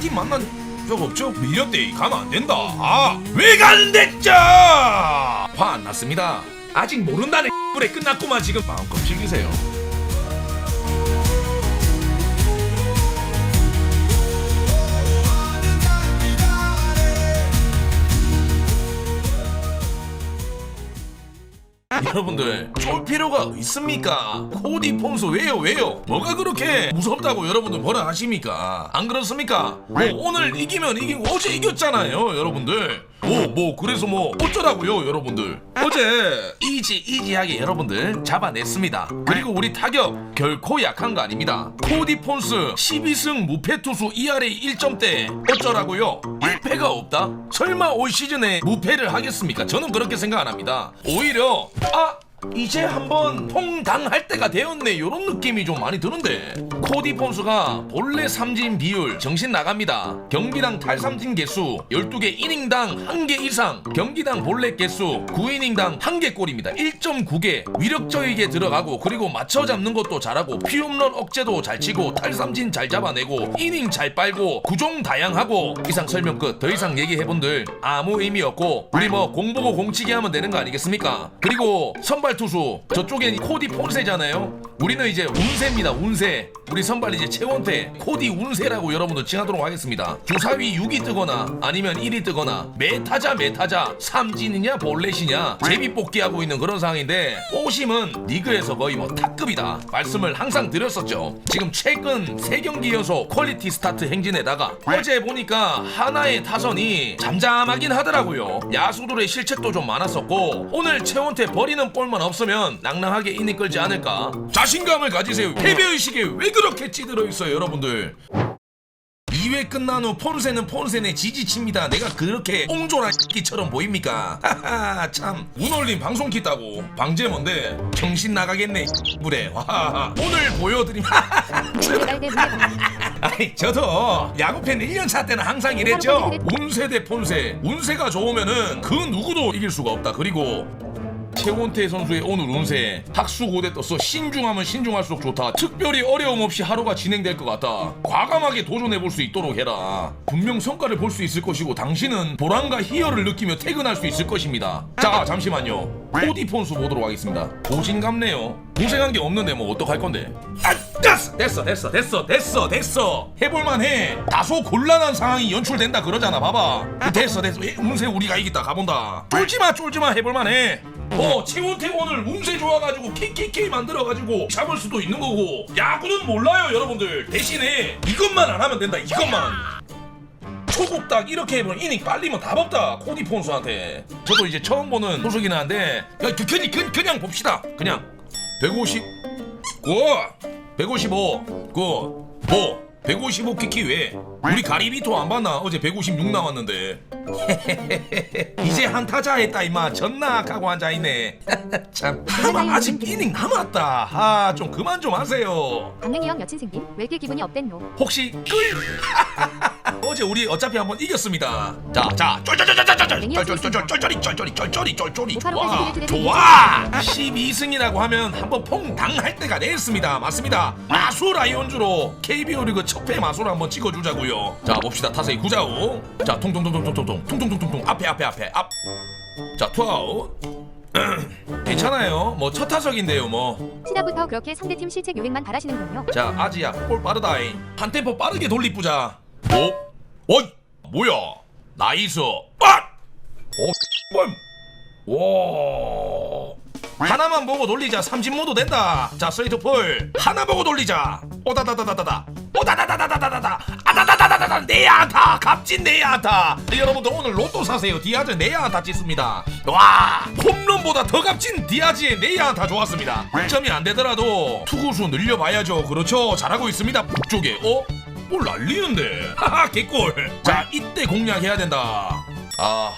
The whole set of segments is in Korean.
팀 만난 적 없죠? 밀렸대 가면 안 된다. 아 왜 간댔죠? 화안 났습니다. 아직 모른다네 그래 끝났구만 지금. 마음껏 즐기세요 여러분들 쫄 필요가 있습니까? 코디 폰스 왜요 왜요? 뭐가 그렇게 무섭다고 여러분들 뭐라 하십니까? 안 그렇습니까? 뭐 오늘 이기면 이기고 어제 이겼잖아요 여러분들 뭐 뭐 그래서 뭐 어쩌라고요 여러분들? 어제 이지 이지하게 여러분들 잡아냈습니다. 그리고 우리 타격 결코 약한 거 아닙니다. 코디 폰스 12승 무패 투수 ERA 1점대 어쩌라고요? 1패가 없다? 설마 올 시즌에 무패를 하겠습니까? 저는 그렇게 생각 안 합니다. 오히려 아 이제 한번 통당할 때가 되었네. 요런 느낌이 좀 많이 드는데. 코디 폰스가 본래 삼진 비율 정신 나갑니다. 경기당 탈삼진 개수 12개 이닝당 1개 이상 경기당 본래 개수 9이닝당 1개 골입니다. 1.9개 위력적이게 들어가고 그리고 맞춰 잡는 것도 잘하고 피홈런 억제도 잘 치고 탈삼진 잘 잡아내고 이닝 잘 빨고 구종 다양하고. 이상 설명 끝. 더 이상 얘기해본들 아무 의미 없고 우리 뭐 공보고 공치기 하면 되는 거 아니겠습니까? 그리고 선발 투수. 저쪽엔 코디 폰세잖아요. 우리는 이제 운세입니다 운세 우리 선발 이제 최원태 코디 운세라고 여러분들 칭하도록 하겠습니다. 주사위 6이 뜨거나 아니면 1이 뜨거나 메타자 메타자 삼진이냐 볼넷이냐 제비 뽑기 하고 있는 그런 상황인데 오심은 리그에서 거의 뭐 탑급이다. 말씀을 항상 드렸었죠. 지금 최근 3경기 연속 퀄리티 스타트 행진에다가 어제 보니까 하나의 타선이 잠잠하긴 하더라고요. 야수들의 실책도 좀 많았었고 오늘 최원태 버리는 볼만 없으면 낭낭하게 이닝 끌지 않을까. 자신감을 가지세요. 패배의식에 왜그 렇게 찌들어 있어요 여러분들. 2회 끝난 후 폰세는 폰세네 지지칩니다. 내가 그렇게 옹졸한 끼처럼 보입니까? 하하 참. 운올림 방송 키다고. 방제 뭔데? 정신 나가겠네 그래 와 오늘 보여드림 아이 저도 야구팬 1년차 때는 항상 이랬죠. 운세 대 폰세. 운세가 좋으면은 그 누구도 이길 수가 없다. 그리고 최원태 선수의 오늘 운세. 학수고대 떴어 신중하면 신중할수록 좋다. 특별히 어려움 없이 하루가 진행될 것 같다 과감하게 도전해 볼 수 있도록 해라. 분명 성과를 볼 수 있을 것이고 당신은 보람과 희열을 느끼며 퇴근할 수 있을 것입니다. 자 잠시만요. 코디 폰수 보도록 하겠습니다. 고진감네요. 고생한 게 없는데 뭐 어떡할 건데? 아 됐어 됐어 됐어 됐어 됐어 됐어. 해볼만해. 다소 곤란한 상황이 연출된다 그러잖아 봐봐. 됐어 됐어. 에, 운세 우리가 이기다 가본다. 쫄지마 쫄지마 해볼만해. 어 최원태 오늘 운세 좋아가지고 KKK 만들어가지고 잡을 수도 있는 거고. 야구는 몰라요 여러분들. 대신에 이것만 안 하면 된다 이것만. 초급 딱 이렇게 해보면 이닝 빨리면 답 없다 코디 폰수한테. 저도 이제 처음 보는 소속이긴 한데 야, 그, 그냥, 그, 그냥 봅시다. 그냥. 150 굿! 155 굿! 뭐? 155 키키 왜? 우리 가리비토 안 봤나? 어제 156 나왔는데 이제 한 타자 했다 임마 전낙 하고 앉아 있네 참 아마 아직 이닝 남았다 아 좀 그만 좀 하세요 강릉이 형 여친 생김 왜 이렇게 기분이 업됐노 혹시 끌? 어제 우리 어차피 한번 이겼습니다. 자, 자, 쫄쫄쫄쫄쫄쫄, 쫄쫄쫄쫄, 쫄쫄이, 쫄쫄이, 쫄쫄이, 쫄쫄이, 좋아, 좋아. 12승이라고 하면 한번 퐁 당할 때가 됐습니다. 맞습니다. 마술 라이온즈로 KBO 리그 첫회 마술 한번 찍어주자고요. 자, 봅시다. 타세이 구자우. 자, 통통통통통통통, 통통통통통, 앞에 앞에 앞에 앞. 자, 투아웃. 괜찮아요. 뭐 첫 타석인데요, 뭐. 시작부터 그렇게 상대팀 실책 요행만 바라시는군요 자 아지야 볼 빠르다잉 한 템포 빠르게 돌리뿌자 어? 어이 뭐야 나이스 빡! 어? 와 하나만 보고 돌리자 삼진 모드 된다 자 스트레이트 풀 하나 보고 돌리자 오다다다다다다 오다다다다다다다 아다다다다다다 내야타 값진 내야타 여러분들 오늘 로또 사세요 디아즈 내야타 찍습니다 와 홈런보다 더 값진 디아즈의 내야타 좋았습니다 점이 안 되더라도 투구수 늘려봐야죠 그렇죠 잘하고 있습니다 북쪽에 어? 뭘 날리는데 하하 개꿀 자 이때 공략해야 된다 아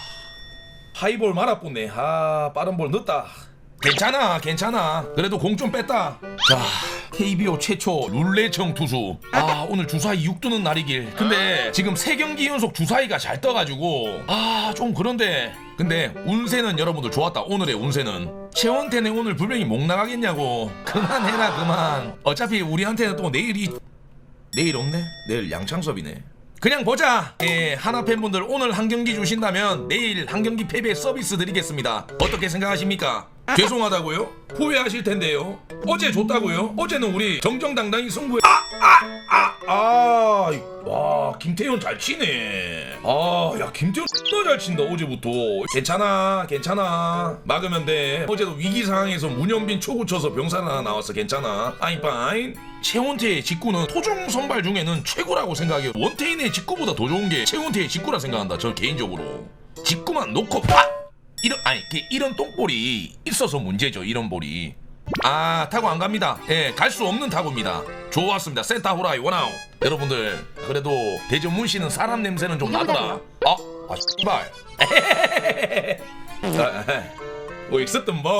하이볼 말아붙네 아 빠른 볼 늦다 괜찮아 괜찮아 그래도 공 좀 뺐다 자 KBO 최초 룰레청 투수. 아 오늘 주사위 6 두는 날이길. 근데 지금 세 경기 연속 주사위가 잘 떠가지고 아 좀 그런데. 근데 운세는 여러분들 좋았다. 오늘의 운세는. 최원태네 오늘 불명이 목 나가겠냐고. 그만해라 그만. 어차피 우리한테는 또 내일이 내일 없네? 내일 양창섭이네. 그냥 보자. 예, 하나 팬분들 오늘 한 경기 주신다면 내일 한 경기 패배 서비스 드리겠습니다. 어떻게 생각하십니까? 죄송하다고요? 후회하실 텐데요. 어제 줬다고요? 어제는 우리 정정당당히 승부에 아, 아, 아, 아, 와, 김태현 잘 치네. 아, 야, 김태현 너잘 친다 어제부터. 괜찮아, 괜찮아. 막으면 돼. 어제도 위기 상황에서 문현빈 초구 쳐서 병살 하나 나왔어. 괜찮아. 아이 파인. 최원태의 직구는 토종 선발 중에는 최고라고 생각해요. 원태인의 직구보다 더 좋은 게 최원태의 직구라 생각한다. 저 개인적으로. 직구만 놓고 팍! 이런 아니 그 이런 똥볼이 있어서 문제죠. 이런 볼이. 아 타고 안 갑니다. 예, 갈 수 없는 타구입니다. 좋았습니다. 센터 호라이 원아웃. 여러분들 그래도 대전문 씨는 사람 냄새는 좀 나더라. 아, 아 씨발. 아, 뭐 있었던 볼.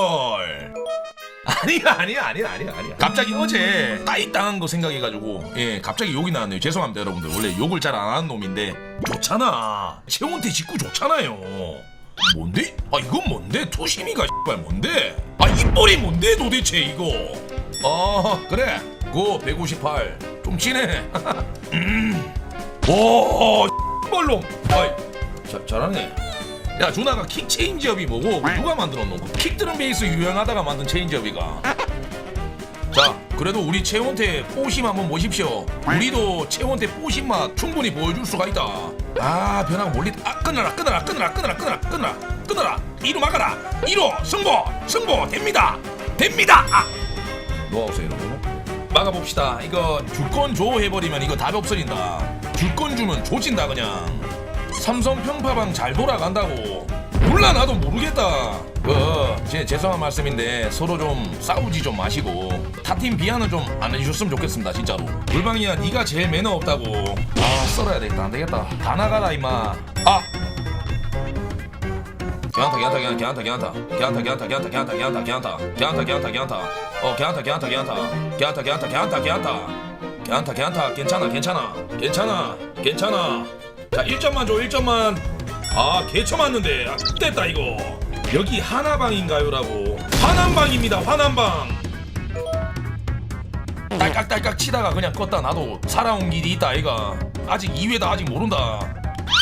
아니야 아니야 아니야 아니야 아니야. 갑자기 어제 따이 당한 거 생각해가지고 예 갑자기 욕이 나왔네요. 죄송합니다 여러분들. 원래 욕을 잘 안 하는 놈인데 좋잖아. 최원태 직구 좋잖아요. 뭔데? 아 이건 뭔데? 토시미가 씨발 뭔데? 아이 볼이 뭔데 도대체 이거? 어 그래. 고 158. 좀 치네. 음. 와 씨발놈. 아이 자, 잘하네. 야 준아가 킥 체인지업이 뭐고 누가 만들었노? 킥 드럼 베이스 유행하다가 만든 체인지업이가 자 그래도 우리 채원태 뽀심 한번 모십시오 우리도 채원태 뽀심 맛 충분히 보여줄 수가 있다 아 변화가 몰리 아 끊어라 끊어라 끊어라 끊어라 끊어라 끊어라 끊어라. 이로 막아라. 이로 승부 승부 됩니다. 됩니다. 아. 놓아오세요 여러분? 막아봅시다. 이거 줄건 줘 해버리면 이거 답이 없어진다. 줄건 주면 조진다 그냥. 삼성 평파방 잘 돌아간다고. 몰라 나도 모르겠다 그 제, 죄송한 말씀인데 서로 좀 싸우지 좀 마시고 타팀 비하는 좀 안 해주셨으면 좋겠습니다 진짜로 물방이야 네가 제일 매너 없다고 아 썰어야 되겠다 안 되겠다 다 나가라 임마 아 걔한타 걔한타 걔한타 걔한타 걔한타 걔한타 걔한타 걔한타 걔한타 걔한타 걔한타 걔한타 어 걔한타 걔한타 걔한타 걔한타 걔한타 걔한타 걔한타 걔한타 괜찮아 괜찮아 괜찮아 괜찮아 자 1점만 줘 1점만 아 개쳐 맞는데 아 됐다 이거 여기 하나방인가요라고. 화남방입니다 화남방. 딸깍딸깍 치다가 그냥 껐다 나도 살아온 길이 있다 아이가. 아직 2회다 아직 모른다.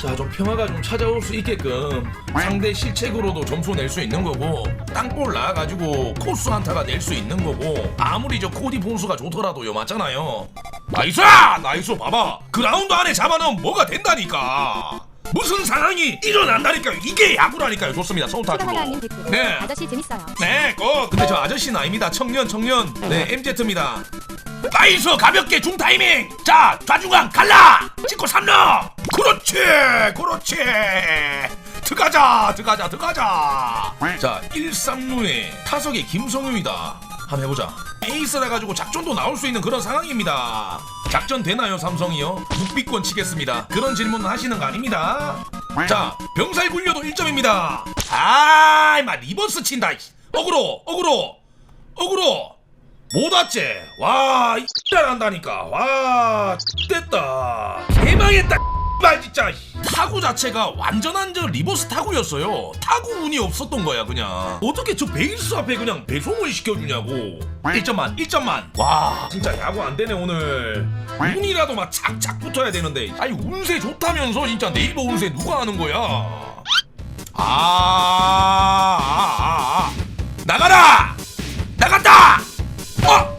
자 좀 평화가 좀 찾아올 수 있게끔 상대 실책으로도 점수 낼 수 있는 거고 땅볼 나와가지고 코스 한타가 낼 수 있는 거고 아무리 저 코디 본수가 좋더라도요 맞잖아요. 나이스! 나이스 봐봐. 그라운드 안에 잡아놓으면 뭐가 된다니까 무슨 상황이 일어난다니까요 이게 야구라니까요 좋습니다 하나님 댓글. 네. 아저씨 재밌어요. 네, 꼭. 근데 저 아저씨는 아닙니다. 청년, 청년. 네, MZ입니다. 나이스 가볍게 중 타이밍. 자, 좌중간 갈라. 찍고 삼루. 그렇지, 그렇지. 들어가자, 들어가자, 들어가자. 자, 1, 3루에 타석에 김성유이다. 한번 해보자. 에이스라 가지고 작전도 나올 수 있는 그런 상황입니다. 작전 되나요, 삼성이요? 묵비권 치겠습니다. 그런 질문 하시는 거 아닙니다. 자, 병살 굴려도 1점입니다. 아, 이마 리버스 친다. 이씨. 어그로, 어그로, 어그로. 못 왔지? 와, 이 잘 한다니까. 와, 됐다. 개망했다. 말 진짜. 타구 자체가 완전한 저 리버스 타구였어요. 타구 운이 없었던 거야, 그냥. 어떻게 저 베이스 앞에 그냥 배송을 시켜주냐고. 1점만, 1점만. 와, 진짜 야구 안 되네, 오늘. 운이라도 막 착착 붙어야 되는데. 아니, 운세 좋다면서 진짜 네이버 운세 누가 하는 거야? 아, 아, 아, 아. 나가라! 나갔다! 어!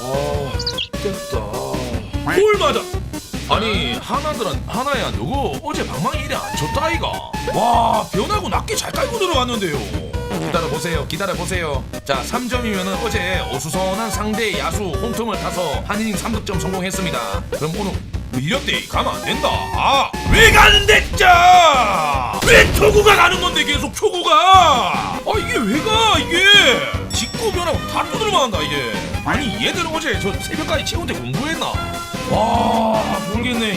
어, 됐다. 뭘 맞아? 아니 하나들은 하나야 누구 어제 방망이 이래 안 쳤다 아이가. 와 변하고 낮게 잘 깔고 들어왔는데요. 기다려 보세요 기다려 보세요. 자 3점이면은 어제 어수선한 상대 야수 홈틈을 타서 한 이닝 3득점 성공했습니다. 그럼 오늘 밀렸대 가면 안 된다. 아 왜 가는데 진짜! 왜 초구가 가는 건데 계속 초구가? 아 이게 왜 가 이게? 직구 변하고 다 두들만한다 이게 아니 얘들 어제 저 새벽까지 채운데 공부했나? 와 모르겠네.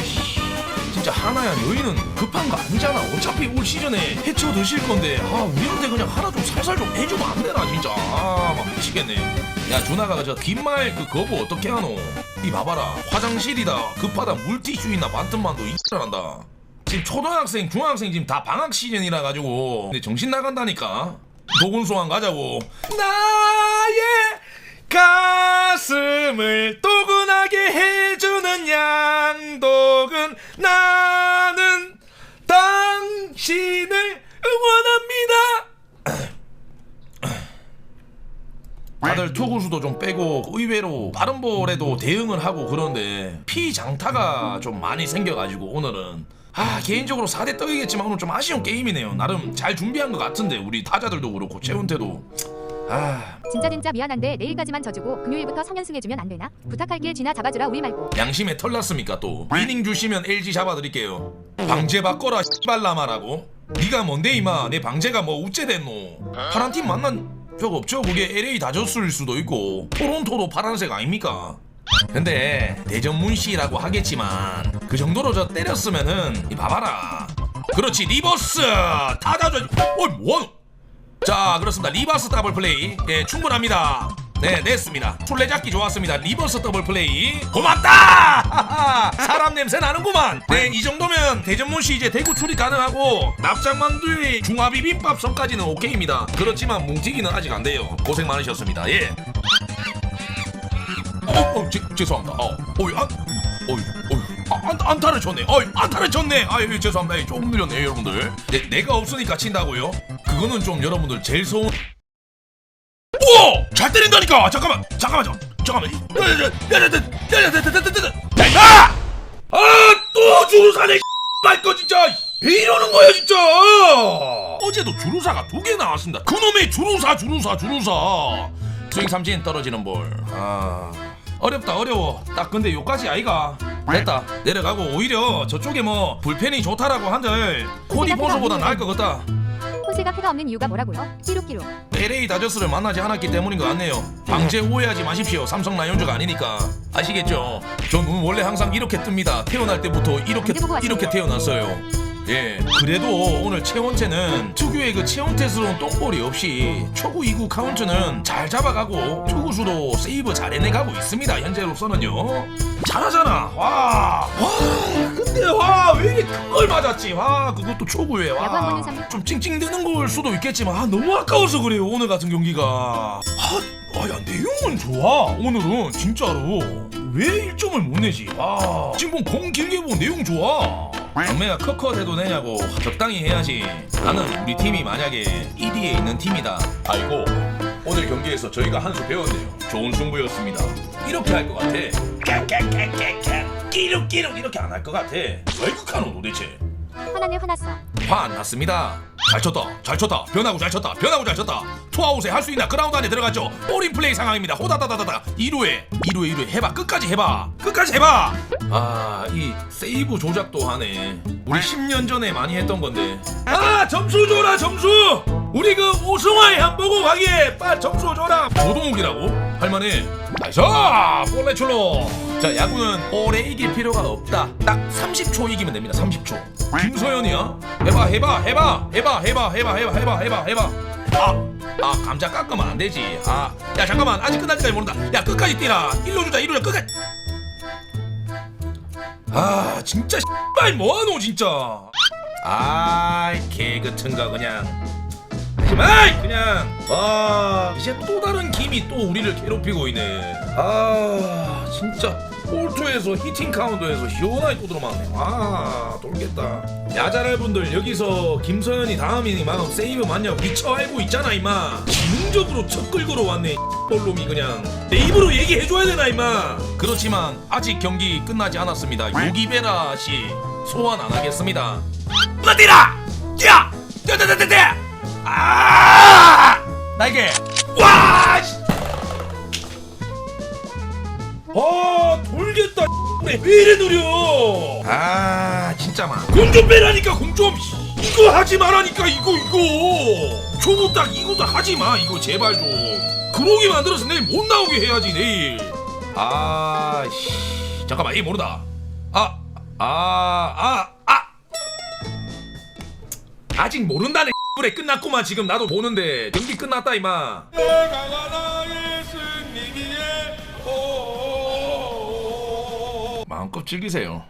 진짜 하나야. 너희는 급한 거 아니잖아. 어차피 올 시즌에 해쳐 드실 건데. 아 우리한테 그냥 하나 좀 살살 좀 해주면 안 되나 진짜. 아막 미치겠네. 야 준아가 저 뒷말 그 거부 어떻게 하노? 이 봐봐라. 화장실이다. 급하다. 물티슈 있나 반틈만도 이랄한다. 지금 초등학생 중학생 지금 다 방학 시즌이라 가지고. 근데 정신 나간다니까. 도군소환 가자고. 나의 가슴을 또근하게 해주는 양독은 나는 당신을 응원합니다. 다들 투구수도 좀 빼고 의외로 다른 볼에도 대응을 하고 그런데 피장타가 좀 많이 생겨가지고 오늘은. 아 개인적으로 4대 떡이겠지만 오늘 좀 아쉬운 게임이네요. 나름 잘 준비한 것 같은데 우리 타자들도 그렇고 최훈태도 아. 진짜 진짜 미안한데 내일까지만 져주고 금요일부터 3연승 해주면 안 되나? 부탁할게 진아 잡아주라 우리 말고. 양심에 털 났습니까 또? 위닝 주시면 LG 잡아드릴게요. 방제 바꿔라 씨발라마라고. 네가 뭔데 이마? 내 방제가 뭐 우째됐노? 파란 팀 만난 적 없죠? 그게 LA 다저스일 수도 있고. 토론토도 파란색 아닙니까? 근데 대전문씨라고 하겠지만 그 정도로 저 때렸으면은 이 봐봐라. 그렇지 리버스! 타다줘 어이 뭐하노 자 그렇습니다. 리버스 더블 플레이. 예 충분합니다. 네 냈습니다. 술래잡기 좋았습니다. 리버스 더블 플레이. 고맙다! 사람 냄새 나는구만. 네 이 정도면 대전문시 이제 대구 출입 가능하고 납작만두의 중화비빔밥 선까지는 오케이입니다. 그렇지만 뭉티기는 아직 안 돼요. 고생 많으셨습니다. 예. 어, 어, 제, 죄송합니다. 어, 어이, 안, 어이, 어이, 아, 안, 안타를 쳤네. 어이, 안타를 쳤네. 아유, 죄송합니다. 조금 느렸네요, 여러분들. 내, 내가 없으니까 친다고요? 그거는 좀 여러분들 제일 소원. 오! 잘 때린다니까! 잠깐만, 잠깐만, 잠깐만. 야! 아, 또 주루사네, 말거 진짜! 왜 이러는 거야, 진짜! 어제도 주루사가 두 개 나왔습니다. 그놈의 주루사, 주루사, 주루사! 스윙 삼진 떨어지는 볼. 아. 어렵다 어려워. 딱 근데 요까지 아이가 됐다. 내려가고 오히려 저쪽에 뭐 불펜이 좋다라고 한들 코디 포수보다 나을 것 같다. 호세가 패가 없는 이유가 뭐라고요? 끼룩끼룩. LA 다저스를 만나지 않았기 때문인 것 같네요. 방제 오해하지 마십시오. 삼성 라이온즈가 아니니까. 아시겠죠? 저눈 원래 항상 이렇게 뜹니다. 태어날 때부터 이렇게 방제 보고 왔어요. 이렇게 태어났어요 예. 그래도 오늘 최원태는 특유의 그 최원태스러운 똥볼이 없이 초구 2구 카운트는 잘 잡아가고 투구수도 세이브 잘 해내가고 있습니다 현재로서는요. 잘하잖아. 와, 와 근데 와 왜 이렇게 큰 걸 맞았지? 와 그것도 초구에. 삼- 와좀 찡찡대는 걸 수도 있겠지만 아 너무 아까워서 그래요 오늘 같은 경기가. 아, 아야 내용은 좋아. 오늘은 진짜로 왜 1점을 못 내지? 아 지금 공 길게 보고 내용 좋아 강매가 컷컷 해도 되냐고 적당히 해야지. 나는 우리 팀이 만약에 1위에 있는 팀이다. 아이고 오늘 경기에서 저희가 한 수 배웠네요. 좋은 승부였습니다. 이렇게 할 것 같아. 깨깨깨깨깨 끼룩끼룩 이렇게 안 할 것 같아. 왜 극하노 도대체 화났네 화났어. 화안 났습니다. 잘 쳤다, 잘 쳤다, 변하고 잘 쳤다, 변하고 잘 쳤다. 투아웃에 할 수 있나 그라운드 안에 들어갔죠. 볼인 플레이 상황입니다. 호다다다다다. 2루에, 2루에, 2루에 해봐. 끝까지 해봐. 끝까지 해봐. 아, 이 세이브 조작도 하네. 우리 10년 전에 많이 했던 건데. 아, 점수 줘라, 점수. 우리 그 오승환 한 보고 가기에 빨 점수 줘라. 조동욱이라고? 할만해. 나이스! 볼레출로. 자, 야구는 오래 이길 필요가 없다. 딱 30초 이기면 됩니다. 30초. 김서현이야? 해봐, 해봐, 해봐, 해봐, 해봐, 해봐, 해봐, 해봐, 해봐, 해봐. 아, 아, 감자 깎으면 안 되지. 아, 야, 잠깐만. 아직 끝날지까지 모른다. 야, 끝까지 뛰라. 일로 주자, 일로 주자, 끝까지. 아, 진짜 씨발 뭐하노, 진짜. 아이, 개 같은 거 그냥. 하지마 그냥. 와 이제 또 다른 김이 또 우리를 괴롭히고 있네. 아 진짜. 폴토에서 히팅 카운터에서 시원하게 또 들어맞네. 아 돌겠다. 야자랄 분들 여기서 김서현이 다음 이닝 세이브 맞냐고 미쳐 알고 있잖아 임마. 지능적으로 첫 끌고로 왔네 볼놈이 그냥. 내 입으로 얘기해줘야 되나 임마. 그렇지만 아직 경기 끝나지 않았습니다. 요기베라 씨 소환 안 하겠습니다. 어디라 야! 떼떼떼떼 아! 날개. 와! 씨. 아, 돌겠다. 왜 이래 느려? 아, 진짜만. 공좀 빼라니까 공 좀. 이거 하지 말라니까 이거 이거. 초보 딱 이거도 하지 마. 이거 제발 좀. 그러게 만들어서 내일 못 나오게 해야지 내일. 아, 씨. 잠깐만, 이 모르다. 아, 아, 아, 아. 아직 모른다네. 그래 끝났구만 지금. 나도 보는데. 경기 끝났다 이마 마음껏 즐기세요